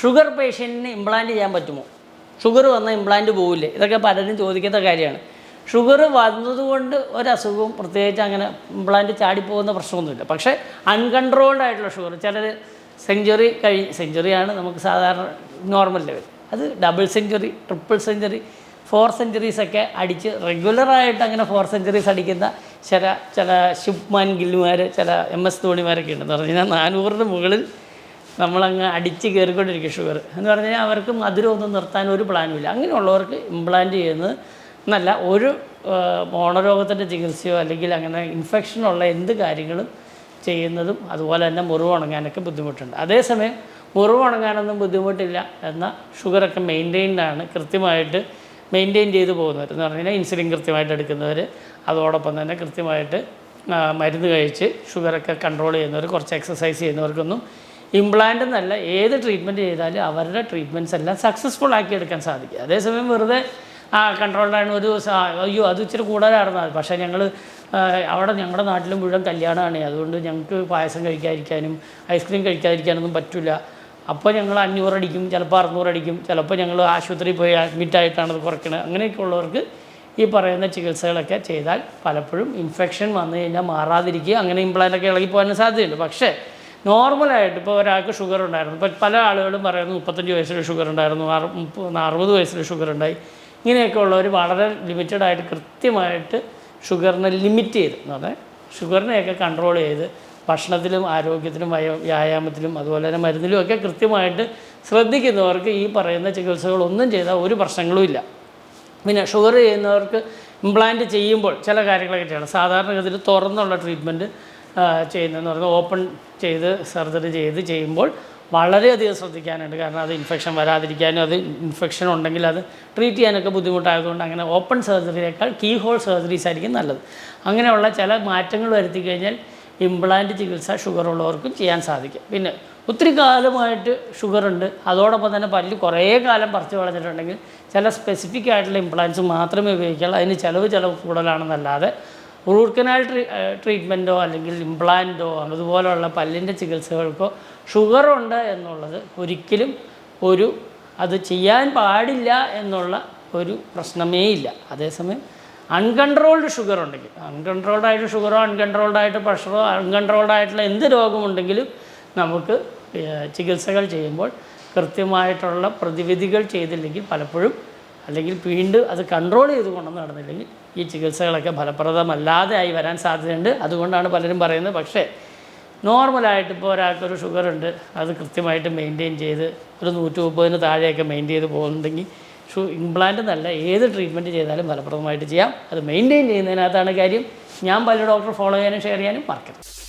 Sugar പേഷ്യന്റിന് implant ചെയ്യാൻ പറ്റുമോ? Sugar വന്നാൽ ഇംപ്ലാന്റ് പോവില്ലേ? ഇതൊക്കെ പലരും ചോദിക്കുന്ന കാര്യമാണ്. ഷുഗർ വന്നതുകൊണ്ട് ഒരസുഖവും പ്രത്യേകിച്ച് അങ്ങനെ ഇംപ്ലാന്റ് ചാടിപ്പോകുന്ന പ്രശ്നമൊന്നുമില്ല. പക്ഷേ അൺകൺട്രോൾഡ് ആയിട്ടുള്ള ഷുഗർ ചിലർ സെഞ്ചുറി കഴി സെഞ്ചുറിയാണ് നമുക്ക് സാധാരണ നോർമൽ ലെവൽ അത് double century triple century four സെഞ്ചുറീസൊക്കെ അടിച്ച് റെഗുലറായിട്ട് അങ്ങനെ ഫോർ സെഞ്ചുറീസ് അടിക്കുന്ന ചില ചില ശുഭ്മാൻ ഗില്ലുമാർ ചില എം എസ് ധോണിമാരൊക്കെ ഉണ്ടെന്ന് പറഞ്ഞു കഴിഞ്ഞാൽ നാനൂറിന് മുകളിൽ നമ്മളങ്ങ് അടിച്ച് കയറിക്കൊണ്ടിരിക്കും ഷുഗർ എന്ന് പറഞ്ഞു കഴിഞ്ഞാൽ അവർക്ക് മധുരമൊന്നും നിർത്താൻ ഒരു പ്ലാനും ഇല്ല. അങ്ങനെയുള്ളവർക്ക് ഇംപ്ലാന്റ് ചെയ്യുന്നത് എന്നല്ല ഒരു മോണരോഗത്തിന്റെ ചികിത്സയോ അല്ലെങ്കിൽ അങ്ങനെ ഇൻഫെക്ഷനുള്ള എന്ത് കാര്യങ്ങളും ചെയ്യുന്നതും അതുപോലെ തന്നെ മുറിവ് ഉണങ്ങാനൊക്കെ ബുദ്ധിമുട്ടുണ്ട്. അതേസമയം മുറിവ് ഉണങ്ങാനൊന്നും ബുദ്ധിമുട്ടില്ല എന്നാൽ ഷുഗറൊക്കെ മെയിന്റെയിൻഡാണ് കൃത്യമായിട്ട് മെയിന്റെയിൻ ചെയ്ത് പോകുന്നവർ എന്ന് പറഞ്ഞു കഴിഞ്ഞാൽ ഇൻസുലിൻ കൃത്യമായിട്ട് എടുക്കുന്നവർ അതോടൊപ്പം തന്നെ കൃത്യമായിട്ട് മരുന്ന് കഴിച്ച് ഷുഗറൊക്കെ കൺട്രോൾ ചെയ്യുന്നവർ കുറച്ച് എക്സസൈസ് ചെയ്യുന്നവർക്കൊന്നും ഇംപ്ലാന്റ് എന്നല്ല ഏത് ട്രീറ്റ്മെന്റ് ചെയ്താലും അവരുടെ ട്രീറ്റ്മെന്റ്സ് എല്ലാം സക്സസ്ഫുൾ ആക്കി എടുക്കാൻ സാധിക്കും. അതേസമയം വെറുതെ ആ കൺട്രോൾഡാണ് ഒരു അയ്യോ അത് ഇച്ചിരി കൂടുതലായിരുന്നു? അത് പക്ഷേ ഞങ്ങൾ അവിടെ ഞങ്ങളുടെ നാട്ടിലും മുഴുവൻ കല്യാണമാണ് അതുകൊണ്ട് ഞങ്ങൾക്ക് പായസം കഴിക്കാതിരിക്കാനും ഐസ്ക്രീം കഴിക്കാതിരിക്കാനൊന്നും പറ്റില്ല അപ്പോൾ ഞങ്ങൾ അഞ്ഞൂറ് അടിക്കും ചിലപ്പോൾ അറുന്നൂറ് അടിക്കും. ചിലപ്പോൾ ഞങ്ങൾ ആശുപത്രിയിൽ പോയി അഡ്മിറ്റ് ആയിട്ടാണ് അത് കുറയ്ക്കുന്നത് അങ്ങനെയൊക്കെ ഉള്ളവർക്ക് ഈ പറയുന്ന ചികിത്സകളൊക്കെ ചെയ്താൽ പലപ്പോഴും ഇൻഫെക്ഷൻ വന്നു കഴിഞ്ഞാൽ മാറാതിരിക്കുക അങ്ങനെ ഇംപ്ലാന്റൊക്കെ ഇളകി പോകാനും സാധ്യതയുണ്ട്. പക്ഷേ നോർമലായിട്ട് ഇപ്പോൾ ഒരാൾക്ക് ഷുഗർ ഉണ്ടായിരുന്നു. ഇപ്പോൾ പല ആളുകളും പറയുന്നു മുപ്പത്തഞ്ച് വയസ്സിൽ ഷുഗർ ഉണ്ടായിരുന്നു അറുപത് വയസ്സിൽ ഷുഗർ ഉണ്ടായി. ഇങ്ങനെയൊക്കെ ഉള്ളവർ വളരെ ലിമിറ്റഡ് ആയിട്ട് കൃത്യമായിട്ട് ഷുഗറിനെ ലിമിറ്റ് ചെയ്ത്. എന്ന് പറഞ്ഞാൽ ഷുഗറിനെയൊക്കെ കൺട്രോൾ ചെയ്ത് ഭക്ഷണത്തിലും ആരോഗ്യത്തിലും വയ വ്യായാമത്തിലും അതുപോലെ തന്നെ മരുന്നിലും ഒക്കെ കൃത്യമായിട്ട് ശ്രദ്ധിക്കുന്നവർക്ക് ഈ പറയുന്ന ചികിത്സകളൊന്നും ചെയ്താൽ ഒരു പ്രശ്നങ്ങളും ഇല്ല. പിന്നെ ഷുഗർ ചെയ്യുന്നവർക്ക് ഇംപ്ലാന്റ് ചെയ്യുമ്പോൾ ചില കാര്യങ്ങളൊക്കെ ചെയ്യണം. സാധാരണഗതിയിൽ തുറന്നുള്ള ട്രീറ്റ്മെന്റ് ചെയ്യുന്നതെന്ന് പറഞ്ഞാൽ ഓപ്പൺ ചെയ്ത് സർജറി ചെയ്ത് ചെയ്യുമ്പോൾ വളരെയധികം ശ്രദ്ധിക്കാനുണ്ട്. കാരണം അത് ഇൻഫെക്ഷൻ വരാതിരിക്കാനും അത് ഇൻഫെക്ഷൻ ഉണ്ടെങ്കിൽ അത് ട്രീറ്റ് ചെയ്യാനൊക്കെ ബുദ്ധിമുട്ടായതുകൊണ്ട് അങ്ങനെ ഓപ്പൺ സർജറിയേക്കാൾ കീ ഹോൾ സർജറീസ് ആയിരിക്കും നല്ലത്. അങ്ങനെയുള്ള ചില മാറ്റങ്ങൾ വരുത്തി കഴിഞ്ഞാൽ ഇംപ്ലാന്റ് ചികിത്സ ഷുഗർ ഉള്ളവർക്കും ചെയ്യാൻ സാധിക്കും. പിന്നെ ഒത്തിരി കാലമായിട്ട് ഷുഗർ ഉണ്ട് അതോടൊപ്പം തന്നെ പല്ല് കുറേ കാലം പറിച്ച് വളഞ്ഞിട്ടുണ്ടെങ്കിൽ ചില സ്പെസിഫിക് ആയിട്ടുള്ള ഇംപ്ലാന്റ്സ് മാത്രമേ ഉപയോഗിക്കുകയുള്ളൂ അതിന് ചിലവ് ചിലവ് കൂടുതലാണെന്നല്ലാതെ റൂട്ട് കനാൽ ട്രീ ട്രീറ്റ്മെന്റോ അല്ലെങ്കിൽ ഇംപ്ലാന്റോ അതുപോലെയുള്ള പല്ലിന്റെ ചികിത്സകൾക്കോ ഷുഗർ ഉണ്ട് എന്നുള്ളത് ഒരിക്കലും ഒരു അത് ചെയ്യാൻ പാടില്ല എന്നുള്ള ഒരു പ്രശ്നമേ ഇല്ല. അതേസമയം അൺകൺട്രോൾഡ് ഷുഗർ ഉണ്ടെങ്കിൽ അൺകൺട്രോൾഡ് ആയിട്ട് ഷുഗറോ അൺകൺട്രോൾഡ് ആയിട്ട് പ്രഷറോ അൺകൺട്രോൾഡ് ആയിട്ടുള്ള എന്ത് രോഗമുണ്ടെങ്കിലും നമുക്ക് ചികിത്സകൾ ചെയ്യുമ്പോൾ കൃത്യമായിട്ടുള്ള പ്രതിവിധികൾ ചെയ്തില്ലെങ്കിൽ പലപ്പോഴും അല്ലെങ്കിൽ വീണ്ടും അത് കൺട്രോൾ ചെയ്ത് കൊണ്ടുവന്ന് നടന്നില്ലെങ്കിൽ ഈ ചികിത്സകളൊക്കെ ഫലപ്രദമല്ലാതെ ആയി വരാൻ സാധ്യതയുണ്ട്. അതുകൊണ്ടാണ് പലരും പറയുന്നത്. പക്ഷേ നോർമലായിട്ട് ഇപ്പോൾ ഒരാൾക്കൊരു ഷുഗർ ഉണ്ട്. അത് കൃത്യമായിട്ട് മെയിന്റെയിൻ ചെയ്ത് ഒരു നൂറ്റി മുപ്പതിന് താഴെയൊക്കെ മെയിന്റെയിൻ ചെയ്ത് പോകുന്നുണ്ടെങ്കിൽ ഷു ഇംപ്ലാന്റ് എന്നല്ല ഏത് ട്രീറ്റ്മെന്റ് ചെയ്താലും ഫലപ്രദമായിട്ട് ചെയ്യാം. അത് മെയിന്റെയിൻ ചെയ്യുന്നതിനകത്താണ് കാര്യം. ഞാൻ പല ഡോക്ടർ ഫോളോ ചെയ്യാനും ഷെയർ ചെയ്യാനും മറക്കരുത്.